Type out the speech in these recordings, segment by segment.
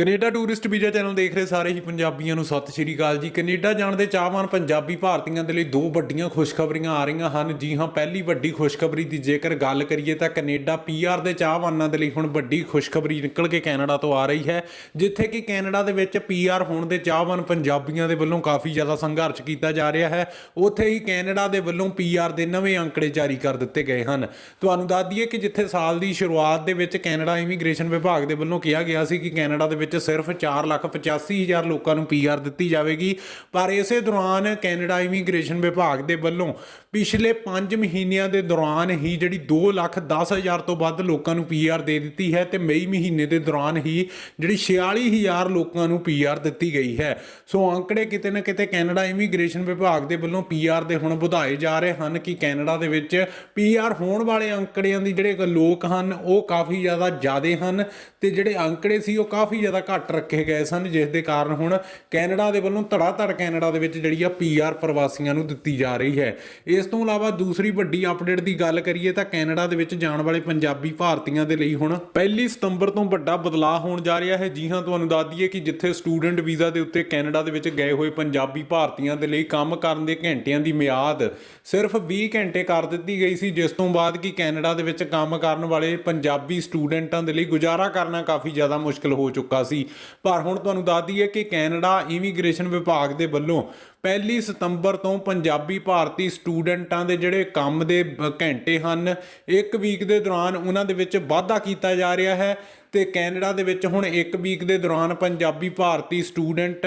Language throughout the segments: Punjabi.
ਕੈਨੇਡਾ ਟੂਰਿਸਟ ਵੀਜ਼ਾ ਚੈਨਲ ਦੇਖ ਰਹੇ ਸਾਰੇ ਹੀ ਪੰਜਾਬੀਆਂ ਨੂੰ। ਸਤਿ ਸ਼੍ਰੀ ਅਕਾਲ ਜੀ। ਕੈਨੇਡਾ ਜਾਣ ਦੇ ਚਾਹਵਾਨ ਪੰਜਾਬੀ ਭਾਰਤੀਆਂ ਦੇ ਲਈ ਦੋ ਵੱਡੀਆਂ ਖੁਸ਼ਖਬਰੀਆਂ ਆ ਰਹੀਆਂ ਹਨ। ਜੀ ਹਾਂ, ਪਹਿਲੀ ਵੱਡੀ ਖੁਸ਼ਖਬਰੀ ਦੀ ਜੇਕਰ ਗੱਲ ਕਰੀਏ ਤਾਂ ਕੈਨੇਡਾ ਪੀਆਰ ਦੇ ਚਾਹਵਾਨਾਂ ਦੇ ਲਈ ਹੁਣ ਵੱਡੀ ਖੁਸ਼ਖਬਰੀ ਨਿਕਲ ਕੇ ਕੈਨੇਡਾ ਤੋਂ ਆ ਰਹੀ ਹੈ, ਜਿੱਥੇ ਕਿ ਕੈਨੇਡਾ ਦੇ ਵਿੱਚ ਪੀਆਰ ਹੋਣ ਦੇ ਚਾਹਵਾਨ ਪੰਜਾਬੀਆਂ ਦੇ ਵੱਲੋਂ ਕਾਫੀ ਜ਼ਿਆਦਾ ਸੰਘਰਸ਼ ਕੀਤਾ ਜਾ ਰਿਹਾ ਹੈ। ਉੱਥੇ ਹੀ ਕੈਨੇਡਾ ਦੇ ਵੱਲੋਂ ਪੀਆਰ ਦੇ ਨਵੇਂ ਅੰਕੜੇ ਜਾਰੀ ਕਰ ਦਿੱਤੇ ਗਏ ਹਨ। ਤੁਹਾਨੂੰ ਦੱਸ ਦਈਏ ਕਿ ਜਿੱਥੇ ਸਾਲ ਦੀ ਸ਼ੁਰੂਆਤ ਦੇ ਵਿੱਚ ਕੈਨੇਡਾ ਇਮੀਗ੍ਰੇਸ਼ਨ ਵਿਭਾਗ ਦੇ ਵੱਲੋਂ ਕਿਹਾ ਗਿਆ ਸੀ ਕਿ ਕੈਨੇਡਾ ਦੇ ਵਿੱਚ ਸਿਰਫ 485000 ਲੋਕਾਂ ਨੂੰ ਪੀਆਰ ਦਿੱਤੀ ਜਾਵੇਗੀ। ਪਰ ਇਸੇ ਦੌਰਾਨ ਕੈਨੇਡਾ ਇਮੀਗ੍ਰੇਸ਼ਨ ਵਿਭਾਗ ਦੇ ਵੱਲੋਂ ਪਿਛਲੇ 5 ਮਹੀਨਿਆਂ ਦੇ ਦੌਰਾਨ ਹੀ ਜਿਹੜੀ 210000 ਤੋਂ ਵੱਧ ਲੋਕਾਂ ਨੂੰ ਪੀਆਰ ਦੇ ਦਿੱਤੀ ਹੈ ਤੇ ਮਈ ਮਹੀਨੇ ਦੇ ਦੌਰਾਨ ਹੀ ਜਿਹੜੀ 46000 ਲੋਕਾਂ ਨੂੰ ਪੀਆਰ ਦਿੱਤੀ ਗਈ ਹੈ। ਸੋ ਅੰਕੜੇ ਕਿਤੇ ਨਾ ਕਿਤੇ ਕੈਨੇਡਾ ਇਮੀਗ੍ਰੇਸ਼ਨ ਵਿਭਾਗ ਦੇ ਵੱਲੋਂ ਪੀਆਰ ਦੇ ਹੁਣ ਵਧਾਏ ਜਾ ਰਹੇ ਹਨ ਕਿ ਕੈਨੇਡਾ ਦੇ ਵਿੱਚ ਪੀਆਰ ਹੋਣ ਵਾਲੇ ਅੰਕੜਿਆਂ ਦੀ ਜਿਹੜੇ ਲੋਕ ਹਨ ਉਹ ਕਾਫੀ ਜ਼ਿਆਦਾ ਜ਼ਿਆਦੇ ਹਨ ਤੇ ਜਿਹੜੇ ਅੰਕੜੇ ਸੀ ਉਹ ਕਾਫੀ ਜ਼ਿਆਦਾ ਘੱਟ ਰੱਖੇ ਗਏ ਸਨ, ਜਿਸ ਦੇ ਕਾਰਨ ਹੁਣ ਕੈਨੇਡਾ ਦੇ ਵੱਲੋਂ ਧੜਾ ਧੜ ਕੈਨੇਡਾ ਦੇ ਵਿੱਚ ਜਿਹੜੀ ਆ ਪੀਆਰ ਪ੍ਰਵਾਸੀਆਂ ਨੂੰ ਦਿੱਤੀ ਜਾ ਰਹੀ ਹੈ। ਇਸ ਤੋਂ ਇਲਾਵਾ ਦੂਸਰੀ ਵੱਡੀ ਅਪਡੇਟ ਦੀ ਗੱਲ ਕਰੀਏ ਤਾਂ ਕੈਨੇਡਾ ਦੇ ਵਿੱਚ ਜਾਣ ਵਾਲੇ ਪੰਜਾਬੀ ਭਾਰਤੀਆਂ ਦੇ ਲਈ ਹੁਣ ਪਹਿਲੀ ਸਤੰਬਰ ਤੋਂ ਵੱਡਾ ਬਦਲਾਅ ਹੋਣ ਜਾ ਰਿਹਾ ਹੈ। ਜੀ ਹਾਂ, ਤੁਹਾਨੂੰ ਦੱਸ ਦਈਏ ਕਿ ਜਿੱਥੇ ਸਟੂਡੈਂਟ ਵੀਜ਼ਾ ਦੇ ਉੱਤੇ ਕੈਨੇਡਾ ਦੇ ਵਿੱਚ ਗਏ ਹੋਏ ਪੰਜਾਬੀ ਭਾਰਤੀਆਂ ਦੇ ਲਈ ਕੰਮ ਕਰਨ ਦੇ ਘੰਟਿਆਂ ਦੀ ਮਿਆਦ ਸਿਰਫ 20 ਘੰਟੇ ਕਰ ਦਿੱਤੀ ਗਈ ਸੀ, ਜਿਸ ਤੋਂ ਬਾਅਦ ਕਿ ਕੈਨੇਡਾ ਦੇ ਵਿੱਚ ਕੰਮ ਕਰਨ ਵਾਲੇ ਪੰਜਾਬੀ ਸਟੂਡੈਂਟਾਂ ਦੇ ਲਈ ਗੁਜ਼ਾਰਾ ਕਰਨਾ ਕਾਫੀ ਜ਼ਿਆਦਾ ਮੁਸ਼ਕਲ ਹੋ ਚੁੱਕਾ ਸੀ। ਪਰ ਹੁਣ ਤੁਹਾਨੂੰ ਦੱਸ ਦਈਏ ਕਿ ਕੈਨੇਡਾ ਇਮੀਗ੍ਰੇਸ਼ਨ ਵਿਭਾਗ ਦੇ ਵੱਲੋਂ ਪਹਿਲੀ ਸਤੰਬਰ ਤੋਂ ਪੰਜਾਬੀ ਭਾਰਤੀ ਸਟੂਡੈਂਟਾਂ ਦੇ ਜਿਹੜੇ ਕੰਮ ਦੇ ਘੰਟੇ ਹਨ, ਇੱਕ ਵੀਕ ਦੇ ਦੌਰਾਨ ਉਹਨਾਂ ਦੇ ਵਿੱਚ ਵਾਧਾ ਕੀਤਾ ਜਾ ਰਿਹਾ ਹੈ ਤੇ ਕੈਨੇਡਾ ਦੇ ਵਿੱਚ ਹੁਣ ਇੱਕ ਵੀਕ ਦੇ ਦੌਰਾਨ ਪੰਜਾਬੀ ਭਾਰਤੀ ਸਟੂਡੈਂਟ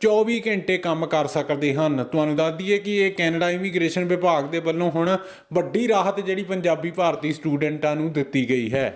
24 ਘੰਟੇ ਕੰਮ ਕਰ ਸਕਦੇ ਹਨ। ਤੁਹਾਨੂੰ ਦੱਸ ਦਈਏ ਕਿ ਇਹ ਕੈਨੇਡਾ ਇਮੀਗ੍ਰੇਸ਼ਨ ਵਿਭਾਗ ਦੇ ਵੱਲੋਂ ਹੁਣ ਵੱਡੀ ਰਾਹਤ ਜਿਹੜੀ ਪੰਜਾਬੀ ਭਾਰਤੀ ਸਟੂਡੈਂਟਾਂ ਨੂੰ ਦਿੱਤੀ ਗਈ ਹੈ।